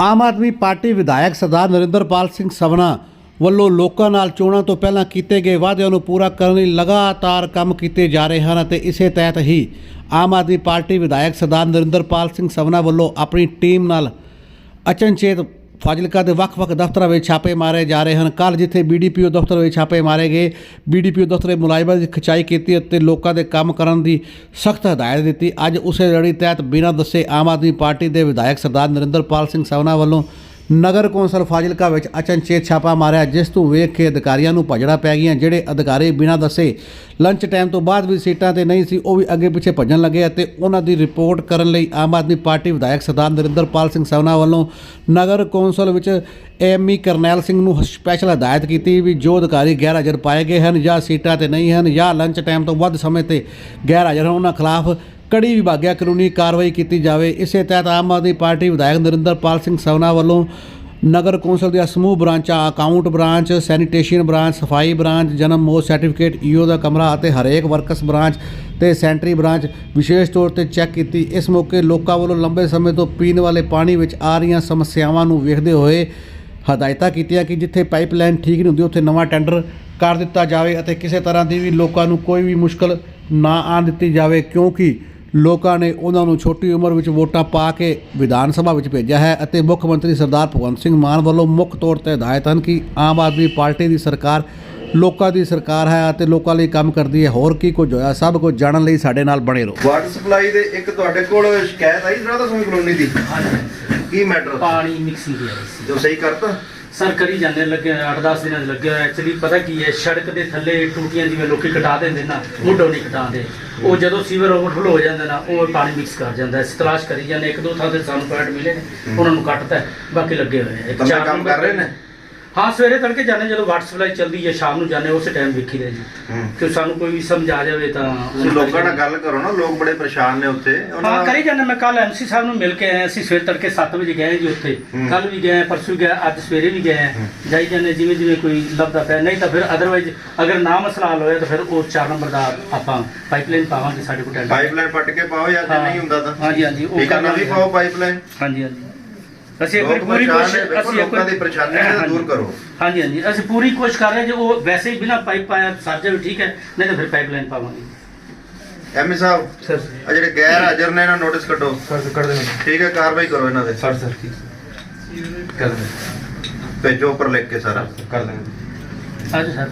Aam Aadmi party ਵਿਧਾਇਕ ਸਰਦਾਰ ਨਰਿੰਦਰਪਾਲ ਸਿੰਘ ਸਵਨਾ ਵੱਲੋਂ ਲੋਕਾਂ ਨਾਲ ਚੋਣਾਂ ਤੋਂ ਪਹਿਲਾਂ ਕੀਤੇ ਗਏ ਵਾਅਦਿਆਂ ਨੂੰ ਪੂਰਾ ਕਰਨ ਲਈ ਲਗਾਤਾਰ ਕੰਮ ਕੀਤੇ ਜਾ ਰਹੇ ਹਨ ਅਤੇ ਇਸੇ ਤਹਿਤ ਹੀ ਆਮ ਆਦਮੀ ਪਾਰਟੀ ਵਿਧਾਇਕ ਸਰਦਾਰ ਨਰਿੰਦਰਪਾਲ ਸਿੰਘ ਸਵਨਾ ਵੱਲੋਂ ਆਪਣੀ ਟੀਮ ਨਾਲ ਅਚਨਚੇਤ ਫਾਜ਼ਿਲਕਾ ਦੇ ਵੱਖ-ਵੱਖ ਦਫ਼ਤਰਾਂ ਵਿੱਚ ਛਾਪੇ ਮਾਰੇ ਜਾ ਰਹੇ ਹਨ। ਕੱਲ ਜਿੱਥੇ ਬੀਡੀਪੀਓ ਦਫ਼ਤਰ ਵਿੱਚ ਛਾਪੇ ਮਾਰੇ ਗਏ ਬੀਡੀਪੀਓ ਦਫ਼ਤਰ ਦੇ ਮੁਲਾਜ਼ਮਾਂ ਦੀ ਖਿਚਾਈ ਕੀਤੀ ਅਤੇ ਲੋਕਾਂ ਦੇ ਕੰਮ ਕਰਨ ਦੀ ਸਖਤ ਹਦਾਇਤ ਦਿੱਤੀ। ਅੱਜ ਉਸੇ ਲੜੀ ਤਹਿਤ ਬਿਨਾਂ ਦੱਸੇ ਆਮ ਆਦਮੀ ਪਾਰਟੀ ਦੇ ਵਿਧਾਇਕ ਸਰਦਾਰ ਨਰਿੰਦਰਪਾਲ ਸਿੰਘ ਸਵਨਾ ਵੱਲੋਂ ਨਗਰ ਕੌਂਸਲ ਫਾਜ਼ਿਲਕਾ ਵਿੱਚ ਅਚਨਚੇਤ ਛਾਪਾ ਮਾਰਿਆ, ਜਿਸ ਤੋਂ ਵੇਖ ਕੇ ਅਧਿਕਾਰੀਆਂ ਨੂੰ ਭਜੜਾ ਪੈ ਗਈਆਂ, ਜਿਹੜੇ ਅਧਿਕਾਰੀ ਬਿਨਾਂ ਦੱਸੇ ਲੰਚ ਟਾਈਮ ਤੋਂ ਬਾਅਦ ਵੀ ਸੀਟਾਂ ਤੇ ਨਹੀਂ ਸੀ, ਉਹ ਵੀ ਅੱਗੇ ਪਿੱਛੇ ਭੱਜਣ ਲੱਗੇ ਅਤੇ ਉਹਨਾਂ ਦੀ ਰਿਪੋਰਟ ਕਰਨ ਲਈ ਆਮ ਆਦਮੀ ਪਾਰਟੀ ਵਿਧਾਇਕ ਸਰਦਾਰ ਨਰਿੰਦਰਪਾਲ ਸਿੰਘ ਸਵਨਾ ਵੱਲੋਂ ਨਗਰ ਕੌਂਸਲ ਵਿੱਚ ਐਮਈ ਕਰਨੈਲ ਸਿੰਘ ਨੂੰ ਸਪੈਸ਼ਲ ਹਦਾਇਤ ਕੀਤੀ ਵੀ ਜੋ ਅਧਿਕਾਰੀ ਗੈਰ ਹਾਜ਼ਰ ਪਾਏ ਗਏ ਹਨ ਜਾਂ ਸੀਟਾਂ ਤੇ ਨਹੀਂ ਹਨ ਜਾਂ ਲੰਚ ਟਾਈਮ ਤੋਂ ਵੱਧ ਸਮੇਂ ਤੇ ਗੈਰ ਹਾਜ਼ਰ ਹਨ ਉਹਨਾਂ ਖਿਲਾਫ ਕੜੀ ਵਿਭਾਗਿਆ ਕਾਨੂੰਨੀ ਕਾਰਵਾਈ ਕੀਤੀ ਜਾਵੇ। ਇਸੇ ਤਹਿਤ ਆਮ ਆਦਮੀ ਪਾਰਟੀ ਵਿਧਾਇਕ ਨਰਿੰਦਰਪਾਲ ਸਿੰਘ ਸਵਨਾ ਵੱਲੋਂ ਨਗਰ ਕੌਂਸਲ ਦੀਆਂ ਸਮੂਹ ਬ੍ਰਾਂਚਾਂ, ਅਕਾਊਂਟ ਬ੍ਰਾਂਚ, ਸੈਨੀਟੇਸ਼ਨ ਬ੍ਰਾਂਚ, ਸਫ਼ਾਈ ਬ੍ਰਾਂਚ, ਜਨਮ ਮੌਤ ਸਰਟੀਫਿਕੇਟ, ਈਓ ਦਾ ਕਮਰਾ ਅਤੇ ਹਰੇਕ ਵਰਕਸ ਬ੍ਰਾਂਚ ਤੇ ਸੈਂਟਰੀ ਬ੍ਰਾਂਚ ਵਿਸ਼ੇਸ਼ ਤੌਰ ਤੇ ਚੈੱਕ ਕੀਤੀ। ਇਸ ਮੌਕੇ ਲੋਕਾਂ ਵੱਲੋਂ ਲੰਬੇ ਸਮੇਂ ਤੋਂ ਪੀਣ ਵਾਲੇ ਪਾਣੀ ਵਿੱਚ ਆ ਰਹੀਆਂ ਸਮੱਸਿਆਵਾਂ ਨੂੰ ਵੇਖਦੇ ਹੋਏ ਹਦਾਇਤਾਂ ਕੀਤੀਆਂ ਕਿ ਜਿੱਥੇ ਪਾਈਪਲਾਈਨ ਠੀਕ ਨਹੀਂ ਹੁੰਦੀ, ਉੱਥੇ ਨਵਾਂ ਟੈਂਡਰ ਕਰ ਦਿੱਤਾ ਜਾਵੇ ਅਤੇ ਕਿਸੇ ਤਰ੍ਹਾਂ ਦੀ ਵੀ ਲੋਕਾਂ ਨੂੰ ਕੋਈ ਵੀ ਮੁਸ਼ਕਲ ਨਾ ਆਉਣ ਦਿੱਤੀ ਜਾਵੇ, ਕਿਉਂਕਿ ਲੋਕਾਂ ਨੇ ਉਹਨਾਂ ਨੂੰ ਛੋਟੀ ਉਮਰ ਵਿੱਚ ਵੋਟਾਂ ਪਾ ਕੇ ਵਿਧਾਨ ਸਭਾ ਵਿੱਚ ਭੇਜਿਆ ਹੈ ਅਤੇ ਮੁੱਖ ਮੰਤਰੀ ਸਰਦਾਰ ਭਗਵੰਤ ਸਿੰਘ ਮਾਨ ਵੱਲੋਂ ਮੁੱਖ ਤੌਰ ਤੇ ਹਦਾਇਤ ਹਨ ਕਿ ਆਮ ਆਦਮੀ ਪਾਰਟੀ ਦੀ ਸਰਕਾਰ ਲੋਕਾਂ ਦੀ ਸਰਕਾਰ ਹੈ ਅਤੇ ਲੋਕਾਂ ਲਈ ਕੰਮ ਕਰਦੀ ਹੈ। ਹੋਰ ਕੀ ਕੁਝ ਹੋਇਆ? ਸਭ ਕੁਝ ਜਾਣਨ ਲਈ ਸਾਡੇ ਨਾਲ ਬਣੇ ਰਹੋ। ਵਾਟਰ ਸਪਲਾਈ ਦੇ ਇੱਕ ਤੁਹਾਡੇ ਕੋਲ ਸ਼ਿਕਾਇਤ ਆਈ? ਰਾਧਾ ਸੁਮੀ ਕਲੋਨੀ ਦੀ ਕੀ ਮੈਟਰ ਪਾਣੀ ਮਿਕਸਿੰਗ ਦੀ ਜੋ ਸਹੀ ਕਰਤਾ? ਸਰ ਕਰੀ ਜਾਂਦੇ ਲੱਗੇ 8-10 ਦਿਨਾਂ ਦੇ ਲੱਗੇ ਹੋਏ ਐਕਚੁਅਲੀ ਪਤਾ ਕੀ ਹੈ ਸੜਕ ਦੇ ਥੱਲੇ ਟੂਟੀਆਂ ਜਿਵੇਂ ਲੋਕੀ ਕਟਾ ਦਿੰਦੇ ਨਾ ਮੁੱਢੋਂ ਨਹੀਂ ਕਟਾਉਂਦੇ। ਉਹ ਜਦੋਂ ਸੀਵਰ ਓਵਰਫਲੋ ਹੋ ਜਾਂਦਾ ਨਾ ਉਹ ਪਾਣੀ ਮਿਕਸ ਕਰ ਜਾਂਦਾ ਹੈ। ਤਲਾਸ਼ ਕਰੀ ਜਾਂਦੇ ਇੱਕ ਦੋ ਥਾਂ ਤੇ ਸਾਨੂੰ ਪੁਆਇੰਟ ਮਿਲੇ ਨੇ ਉਹਨਾਂ ਨੂੰ ਕੱਟਤਾ ਹੈ, ਬਾਕੀ ਲੱਗੇ ਹੋਏ ਨੇ। ਇੱਕ ਬੰਦੇ ਚਾਰ ਕੰਮ ਕਰ ਰਹੇ ਨੇ? ਹਾਂ ਸਵੇਰੇ ਤੜਕੇ ਜਾਂਦੇ ਜਦੋਂ ਵਾਟਰ ਸਪਲਾਈ ਚੱਲਦੀ ਹੈ ਸ਼ਾਮ ਨੂੰ ਜਾਂਦੇ ਉਸੇ ਟਾਈਮ ਵੇਖੀ ਦੇ ਜੀ। ਹੂੰ। ਕਿ ਸਾਨੂੰ ਕੋਈ ਵੀ ਸਮਝ ਆ ਜਾਵੇ ਤਾਂ ਤੁਸੀਂ ਲੋਕਾਂ ਨਾਲ ਗੱਲ ਕਰੋ ਨਾ ਲੋਕ ਬੜੇ ਪਰੇਸ਼ਾਨ ਨੇ ਉੱਥੇ। ਉਹਨਾਂ ਹਾਂ ਨਾਲ- ਕਰੀ ਜਾਂਦੇ ਮੈਂ ਕੱਲ ਐਮਸੀ ਸਾਹਿਬ ਨੂੰ ਮਿਲ ਕੇ ਆਇਆ ਅਸੀਂ ਸਵੇਰ ਤੜਕੇ 7 ਵਜੇ ਗਏ ਜੀ ਉੱਥੇ। ਹੂੰ। ਕੱਲ ਵੀ ਗਏ ਪਰਸੋਂ ਗਏ ਅੱਜ ਸਵੇਰੇ ਵੀ ਗਏ। ਜਾਈ ਜਾਂਦੇ ਜਿਵੇਂ ਜਿਵੇਂ ਕੋਈ ਲੱਭਦਾ ਪਿਆ ਨਹੀਂ ਤਾਂ ਫਿਰ ਅਦਰਵਾਈਜ਼ ਅਗਰ ਨਾ ਮਸਲਾ ਹੱਲ ਹੋਇਆ ਤਾਂ ਫਿਰ ਉਹ 4 ਨੰਬਰ ਦਾ ਆਪਾਂ ਪਾਈਪਲਾਈਨ ਪਾਵਾਂਗੇ ਸਾਡੇ ਕੋਲ ਟੈਂਡਰ। ਪਾਈਪਲਾਈਨ ਪੱਟ ਕੇ ਪਾਓ ਜਾਂ ਜੇ ਹਾਂ। ਨਹੀਂ ਹੁੰਦਾ ਤਾਂ। ਹਾਂਜੀ, ਹਾਂਜੀ, ਉਹ ਠੀਕ ਹੈ ਨਵੀਂ ਕਰਨਾ ਪਾਓ ਪਾਈਪਲਾਈਨ ਹਾਂਜੀ ਹਾਂਜੀ। ਅਸੀਂ ਇੱਕ ਲੋਕ ਪੂਰੀ ਪਰੇਸ਼ਾਨ ਕੋਸ਼ਿਸ਼ ਅਸੀਂ ਇੱਕ ਲੋਕਾਂ ਦੀ ਪਰੇਸ਼ਾਨੀਆਂ ਨੂੰ। ਦੂਰ ਕਰੋ। ਹਾਂਜੀ ਹਾਂਜੀ। ਅਸੀਂ ਪੂਰੀ ਕੋਸ਼ਿਸ਼ ਕਰ ਰਹੇ ਹਾਂ ਜੇ ਉਹ ਵੈਸੇ ਹੀ ਬਿਨਾ ਪਾਈਪ ਪਾਇਆ ਸਰ ਜਾਵੇ ਠੀਕ ਹੈ ਨਹੀਂ ਤਾਂ ਫਿਰ ਪਾਈਪਲਾਈਨ ਪਾਵਾਂਗੇ। ਐਮਏ ਸਾਹਿਬ ਸਰ ਆ ਜਿਹੜੇ ਗੈਰ ਹਾਜ਼ਰ ਨੇ ਇਹਨਾਂ ਨੋਟਿਸ ਕੱਢੋ। ਸਰ ਕਰ ਦੇਣਾ ਠੀਕ ਹੈ ਕਾਰਵਾਈ ਕਰੋ ਇਹਨਾਂ ਦੇ। ਸਰ ਸਰ ਠੀਕ। ਕਰ ਦੇਣਾ ਭੇਜੋ ਉੱਪਰ ਲਿਖ ਕੇ ਸਾਰਾ। ਕਰ ਦੇਣਾ ਹਾਂਜੀ ਸਰ।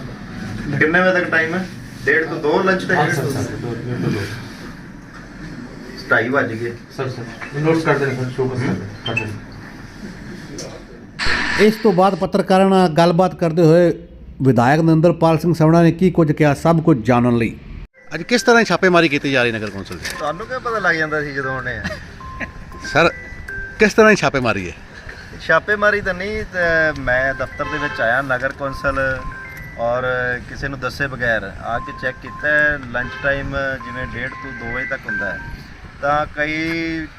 ਕਿੰਨੇ ਵਜੇ ਤੱਕ ਟਾਈਮ ਹੈ? ਡੇਢ ਤੋਂ 2 ਲੰਚ ਹਾਂ ਟਾਈਮ ਸਰ ਸਰ ਦੋ ਦੋ ਦੋ। ਢਾਈ ਵੱਜ ਗਏ। ਸਰ ਸਰ ਨੋਟ ਕਰ ਦੇਣਾ ਸਰ ਦੇਣਾ ਕਰ ਦੇਣਾ ਇਸ ਤੋਂ ਬਾਅਦ ਪੱਤਰਕਾਰਾਂ ਨਾਲ ਗੱਲਬਾਤ ਕਰਦੇ ਹੋਏ ਵਿਧਾਇਕ ਨਰਿੰਦਰਪਾਲ ਸਿੰਘ ਸਵਣਾ ਨੇ ਕੀ ਕੁਝ ਕਿਹਾ ਸਭ ਕੁਝ ਜਾਣਨ ਲਈ। ਅੱਜ ਕਿਸ ਤਰ੍ਹਾਂ ਛਾਪੇਮਾਰੀ ਕੀਤੀ ਜਾ ਰਹੀ ਨਗਰ ਕੌਂਸਲ ਦੀ? ਤੁਹਾਨੂੰ ਕਿਵੇਂ ਪਤਾ ਲੱਗ ਜਾਂਦਾ ਸੀ ਜਦੋਂ ਉਹਨੇ ਸਰ ਕਿਸ ਤਰ੍ਹਾਂ ਦੀ ਛਾਪੇਮਾਰੀ ਹੈ? ਛਾਪੇਮਾਰੀ ਤਾਂ ਨਹੀਂ ਤੇ ਮੈਂ ਦਫ਼ਤਰ ਦੇ ਵਿੱਚ ਆਇਆ ਨਗਰ ਕੌਂਸਲ ਔਰ ਕਿਸੇ ਨੂੰ ਦੱਸੇ ਬਗੈਰ ਆ ਕੇ ਚੈੱਕ ਕੀਤਾ ਲੰਚ ਟਾਈਮ ਜਿਵੇਂ 1:30 ਤੋਂ 2 ਵਜੇ ਤੱਕ ਹੁੰਦਾ ਹੈ। ਤਾਂ ਕਈ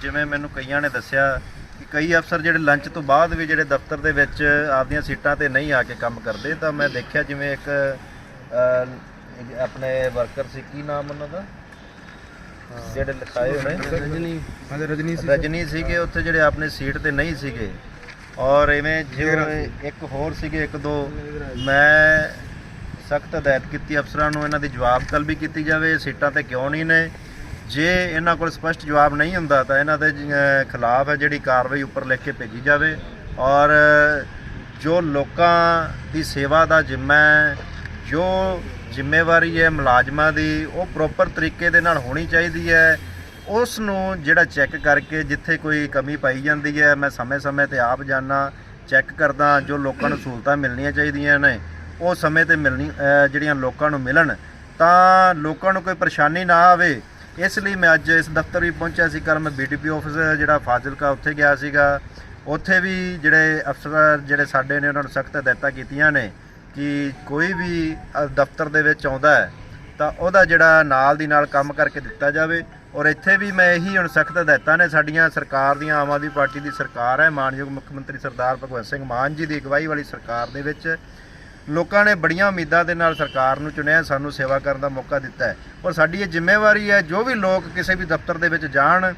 ਜਿਵੇਂ ਮੈਨੂੰ ਕਈਆਂ ਨੇ ਦੱਸਿਆ ਕਿ ਕਈ ਅਫਸਰ ਜਿਹੜੇ ਲੰਚ ਤੋਂ ਬਾਅਦ ਵੀ ਜਿਹੜੇ ਦਫ਼ਤਰ ਦੇ ਵਿੱਚ ਆਪਦੀਆਂ ਸੀਟਾਂ ਤੇ ਨਹੀਂ ਆ ਕੇ ਕੰਮ ਕਰਦੇ ਤਾਂ ਮੈਂ ਦੇਖਿਆ ਜਿਵੇਂ ਇੱਕ ਅਹ, ਆਪਣੇ ਵਰਕਰ ਸੀ ਕੀ ਨਾਮ ਉਹਨਾਂ ਦਾ? ਜਿਹੜੇ ਲਿਖਾਏ ਹੋਣੇ। ਰਜਨੀ। ਹਾਂ ਰਜਨੀ ਰਜਨੀ ਸੀਗੇ ਉੱਥੇ ਜਿਹੜੇ ਆਪਣੇ ਸੀਟ ਤੇ ਨਹੀਂ ਸੀਗੇ। ਔਰ ਇਵੇਂ ਜਿਵੇਂ ਇੱਕ ਹੋਰ ਸੀਗੇ ਇੱਕ ਦੋ। ਮੈਂ ਸਖਤ ਹਦਾਇਤ ਕੀਤੀ ਅਫਸਰਾਂ ਨੂੰ ਇਹਨਾਂ ਦੀ ਜਵਾਬ ਤਲਬ ਵੀ ਕੀਤੀ ਜਾਵੇ ਸੀਟਾਂ ਤੇ ਕਿਉਂ ਨਹੀਂ ਨੇ। ਜੇ ਇਹਨਾਂ ਕੋਲ ਸਪਸ਼ਟ ਜਵਾਬ ਨਹੀਂ ਹੁੰਦਾ ਤਾਂ ਇਹਨਾਂ ਦੇ ਖਿਲਾਫ ਹੈ ਜਿਹੜੀ ਕਾਰਵਾਈ ਉੱਪਰ ਲਿਖ ਕੇ ਭੇਜੀ ਜਾਵੇ। ਔਰ ਜੋ ਲੋਕਾਂ ਦੀ ਸੇਵਾ ਦਾ ਜ਼ਿੰਮਾ ਹੈ, ਜੋ ਜ਼ਿੰਮੇਵਾਰੀ ਹੈ ਮੁਲਾਜ਼ਮਾਂ ਦੀ, ਉਹ ਪ੍ਰੋਪਰ ਤਰੀਕੇ ਦੇ ਨਾਲ ਹੋਣੀ ਚਾਹੀਦੀ ਹੈ। ਉਸ ਨੂੰ ਜਿਹੜਾ ਚੈੱਕ ਕਰਕੇ ਜਿੱਥੇ ਕੋਈ ਕਮੀ ਪਾਈ ਜਾਂਦੀ ਹੈ, ਮੈਂ ਸਮੇਂ-ਸਮੇਂ ਤੇ ਆਪ ਜਾਣਾ ਚੈੱਕ ਕਰਦਾ ਜੋ ਲੋਕਾਂ ਨੂੰ ਸਹੂਲਤਾਂ ਮਿਲਣੀਆਂ ਚਾਹੀਦੀਆਂ ਨੇ, ਉਹ ਸਮੇਂ ਤੇ ਮਿਲਣੀ ਜਿਹੜੀਆਂ ਲੋਕਾਂ ਨੂੰ ਮਿਲਣ, ਤਾਂ ਲੋਕਾਂ ਨੂੰ ਕੋਈ ਪਰੇਸ਼ਾਨੀ ਨਾ ਆਵੇ। ਇਸ ਲਈ ਮੈਂ ਅੱਜ ਇਸ ਦਫ਼ਤਰ ਵੀ ਪਹੁੰਚਿਆ ਸੀ। ਕੱਲ ਮੈਂ ਬੀਡੀਪੀ ਆਫਿਸ ਜਿਹੜਾ ਫਾਜ਼ਿਲਕਾ ਉੱਥੇ ਗਿਆ ਸੀਗਾ। ਉੱਥੇ ਵੀ ਜਿਹੜੇ ਅਫਸਰ ਜਿਹੜੇ ਸਾਡੇ ਨੇ, ਉਹਨਾਂ ਨੂੰ ਸਖਤ ਹਦਾਇਤਾਂ ਕੀਤੀਆਂ ਨੇ ਕਿ ਕੋਈ ਵੀ ਦਫ਼ਤਰ ਦੇ ਵਿੱਚ ਆਉਂਦਾ ਹੈ, ਤਾਂ ਉਹਦਾ ਜਿਹੜਾ ਨਾਲ ਦੀ ਨਾਲ ਕੰਮ ਕਰਕੇ ਦਿੱਤਾ ਜਾਵੇ। ਔਰ ਇੱਥੇ ਵੀ ਮੈਂ ਇਹੀ ਹੁਣ ਸਖਤ ਹਦਾਇਤਾਂ ਨੇ, ਸਾਡੀਆਂ ਸਰਕਾਰ ਦੀਆਂ, ਆਮ ਆਦਮੀ ਪਾਰਟੀ ਦੀ ਸਰਕਾਰ ਹੈ, ਮਾਨਯੋਗ ਮੁੱਖ ਮੰਤਰੀ ਸਰਦਾਰ ਭਗਵੰਤ ਸਿੰਘ ਮਾਨ ਜੀ ਦੀ ਅਗਵਾਈ ਵਾਲੀ ਸਰਕਾਰ ਦੇ ਵਿੱਚ। ਲੋਕਾਂ ਨੇ ਬੜੀਆਂ ਉਮੀਦਾਂ ਦੇ ਨਾਲ ਸਰਕਾਰ ਨੂੰ ਚੁਣਿਆ, ਸਾਨੂੰ ਸੇਵਾ ਕਰਨ ਦਾ ਮੌਕਾ ਦਿੱਤਾ ਹੈ। ਔਰ ਸਾਡੀ ਇਹ ਜ਼ਿੰਮੇਵਾਰੀ ਹੈ, ਜੋ ਵੀ ਲੋਕ ਕਿਸੇ ਵੀ ਦਫ਼ਤਰ ਦੇ ਵਿੱਚ ਜਾਣ,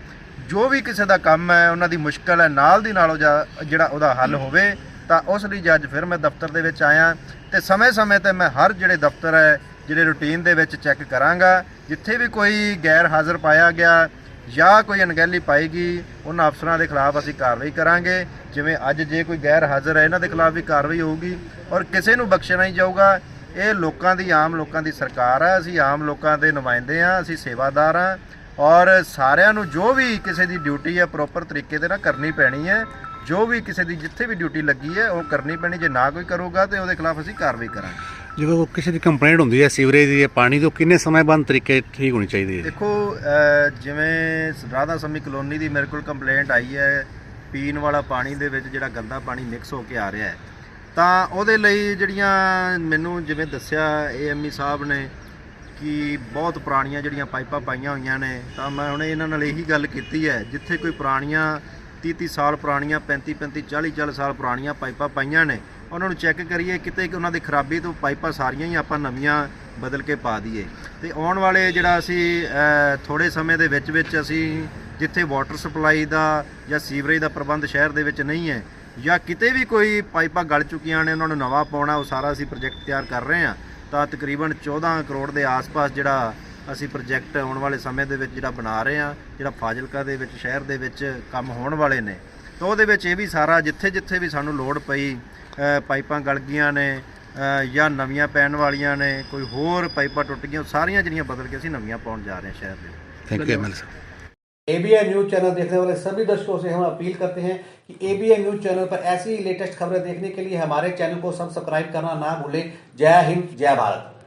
ਜੋ ਵੀ ਕਿਸੇ ਦਾ ਕੰਮ ਹੈ, ਉਹਨਾਂ ਦੀ ਮੁਸ਼ਕਲ ਹੈ, ਨਾਲ ਦੀ ਨਾਲ ਉਹ ਜਾ- ਜਿਹੜਾ ਉਹਦਾ ਹੱਲ ਹੋਵੇ, ਤਾਂ ਉਸ ਲਈ ਅੱਜ ਫਿਰ ਮੈਂ ਦਫ਼ਤਰ ਦੇ ਵਿੱਚ ਆਇਆ ਤੇ ਸਮੇਂ-ਸਮੇਂ ਤੇ ਮੈਂ ਹਰ ਜਿਹੜੇ ਦਫ਼ਤਰ ਹੈ, ਜਿਹੜੇ ਰੂਟੀਨ ਦੇ ਵਿੱਚ ਚੈੱਕ ਕਰਾਂਗਾ। ਜਿੱਥੇ ਵੀ ਕੋਈ ਗੈਰ ਹਾਜ਼ਰ ਪਾਇਆ ਗਿਆ ਜਾਂ ਕੋਈ ਅਣਗਹਿਲੀ ਪਾਏਗੀ, ਉਹਨਾਂ ਅਫਸਰਾਂ ਦੇ ਖਿਲਾਫ ਅਸੀਂ ਕਾਰਵਾਈ ਕਰਾਂਗੇ। ਜਿਵੇਂ ਅੱਜ ਜੇ ਕੋਈ ਗੈਰ ਹਾਜ਼ਰ ਹੈ, ਇਹਨਾਂ ਦੇ ਖਿਲਾਫ ਵੀ ਕਾਰਵਾਈ ਹੋਊਗੀ ਔਰ ਕਿਸੇ ਨੂੰ ਬਖਸ਼ਿਆ ਨਹੀਂ ਜਾਊਗਾ। ਇਹ ਲੋਕਾਂ ਦੀ, ਆਮ ਲੋਕਾਂ ਦੀ ਸਰਕਾਰ ਹੈ ਅਸੀਂ ਆਮ ਲੋਕਾਂ ਦੇ ਨੁਮਾਇੰਦੇ ਆ, ਅਸੀਂ ਸੇਵਾਦਾਰ ਆ ਔਰ ਸਾਰਿਆਂ ਨੂੰ ਜੋ ਵੀ ਕਿਸੇ ਦੀ ਡਿਊਟੀ ਹੈ ਪ੍ਰੋਪਰ ਤਰੀਕੇ ਦੇ ਨਾਲ ਕਰਨੀ ਪੈਣੀ ਹੈ। ਜੋ ਵੀ ਕਿਸੇ ਦੀ, ਜਿੱਥੇ ਵੀ ਡਿਊਟੀ ਲੱਗੀ ਹੈ, ਉਹ ਕਰਨੀ ਪੈਣੀ। ਜੇ ਨਾ ਕੋਈ ਕਰੂਗਾ ਤੇ ਉਹਦੇ ਖਿਲਾਫ ਅਸੀਂ ਕਾਰਵਾਈ ਕਰਾਂਗੇ। ਜਦੋਂ ਕਿਸੇ ਦੀ ਕੰਪਲੇਂਟ ਹੁੰਦੀ ਹੈ ਸੀਵਰੇਜ ਦੀ ਜਾਂ ਪਾਣੀ ਦੀ ਉਹ ਕਿੰਨੇ ਸਮੇਂ ਤਰੀਕੇ ਠੀਕ ਹੋਣੀ ਚਾਹੀਦੀ ਹੈ? ਦੇਖੋ ਅਹ, ਜਿਵੇਂ ਰਾਧਾ ਸੰਮੀ ਕਲੋਨੀ ਦੀ ਮੇਰੇ ਕੋਲ ਕੰਪਲੇਂਟ ਆਈ ਹੈ ਪੀਣ ਵਾਲਾ ਪਾਣੀ ਦੇ ਵਿੱਚ ਜਿਹੜਾ ਗੰਦਾ ਪਾਣੀ ਮਿਕਸ ਹੋ ਕੇ ਆ ਰਿਹਾ ਹੈ। ਤਾਂ ਉਹਦੇ ਲਈ ਜਿਹੜੀਆਂ ਮੈਨੂੰ ਜਿਵੇਂ ਦੱਸਿਆ ਏਐਮਈ ਸਾਹਿਬ ਨੇ ਕਿ ਬਹੁਤ ਪੁਰਾਣੀਆਂ ਜਿਹੜੀਆਂ ਪਾਈਪਾਂ ਪਾਈਆਂ ਹੋਈਆਂ ਨੇ ਤਾਂ ਮੈਂ ਹੁਣ ਇਹਨਾਂ ਨਾਲ ਇਹੀ ਗੱਲ ਕੀਤੀ ਹੈ ਜਿੱਥੇ ਕੋਈ ਪੁਰਾਣੀਆਂ 30 30 ਸਾਲ ਪੁਰਾਣੀਆਂ 35 35 40 40 ਸਾਲ ਪੁਰਾਣੀਆਂ ਪਾਈਪਾਂ ਪਾਈਆਂ ਨੇ ਉਹਨਾਂ ਨੂੰ ਚੈੱਕ ਕਰੀਏ ਕਿਤੇ ਕਿ ਉਹਨਾਂ ਦੀ ਖਰਾਬੀ ਤੋਂ ਪਾਈਪਾਂ ਸਾਰੀਆਂ ਹੀ ਆਪਾਂ ਨਵੀਆਂ ਬਦਲ ਕੇ ਪਾ ਦਈਏ। ਤੇ ਆਉਣ ਵਾਲੇ ਜਿਹੜਾ ਅਸੀਂ ਅਹ, ਥੋੜੇ ਸਮੇਂ ਦੇ ਵਿੱਚ ਵਿੱਚ ਅਸੀਂ ਜਿੱਥੇ ਵਾਟਰ ਸਪਲਾਈ ਦਾ ਜਾਂ ਸੀਵਰੇਜ ਦਾ ਪ੍ਰਬੰਧ ਸ਼ਹਿਰ ਦੇ ਵਿੱਚ ਨਹੀਂ ਹੈ ਜਾਂ ਕਿਤੇ ਵੀ ਕੋਈ ਪਾਈਪਾਂ ਗਲ ਚੁੱਕੀਆਂ ਨੇ ਉਹਨਾਂ ਨੂੰ ਨਵਾਂ ਪਾਉਣਾ ਉਹ ਸਾਰਾ ਅਸੀਂ ਪ੍ਰੋਜੈਕਟ ਤਿਆਰ ਕਰ ਰਹੇ ਹਾਂ ਤਾਂ ਤਕਰੀਬਨ 14 ਕਰੋੜ ਦੇ ਆਸ-ਪਾਸ ਜਿਹੜਾ ਅਸੀਂ ਪ੍ਰੋਜੈਕਟ ਆਉਣ ਵਾਲੇ ਸਮੇਂ ਦੇ ਵਿੱਚ ਜਿਹੜਾ ਬਣਾ ਰਹੇ ਹਾਂ ਜਿਹੜਾ ਫਾਜ਼ਿਲਕਾ ਦੇ ਵਿੱਚ ਸ਼ਹਿਰ ਦੇ ਵਿੱਚ ਕੰਮ ਹੋਣ ਵਾਲੇ ਨੇ। ਤਾਂ ਉਹਦੇ ਵਿੱਚ ਇਹ ਵੀ ਸਾਰਾ ਜਿੱਥੇ-ਜਿੱਥੇ ਵੀ ਸਾਨੂੰ ਲੋੜ ਪਈ ਅ, ਪਾਈਪਾਂ ਗਲ ਗਈਆਂ ਨੇ ਅ, ਜਾਂ ਨਵੀਆਂ ਪੈਣ ਵਾਲੀਆਂ ਨੇ ਕੋਈ ਹੋਰ ਪਾਈਪਾਂ ਟੁੱਟ ਗਈਆਂ ਉਹ ਸਾਰੀਆਂ ਜਿਹੜੀਆਂ ਬਦਲ ਕੇ ਅਸੀਂ ਨਵੀਆਂ ਪਾਉਣ ਜਾ ਰਹੇ ਹਾਂ ਸ਼ਹਿਰ ਦੇ ਵਿੱਚ। थैंक यू एमएल साहब एबीएन न्यूज चैनल देखने वाले सभी दर्शकों से हम अपील करते हैं कि एबीएन न्यूज चैनल पर ऐसी ही लेटेस्ट खबरें देखने के लिए हमारे चैनल को सब्सक्राइब करना ना भूलें जय हिंद जय भारत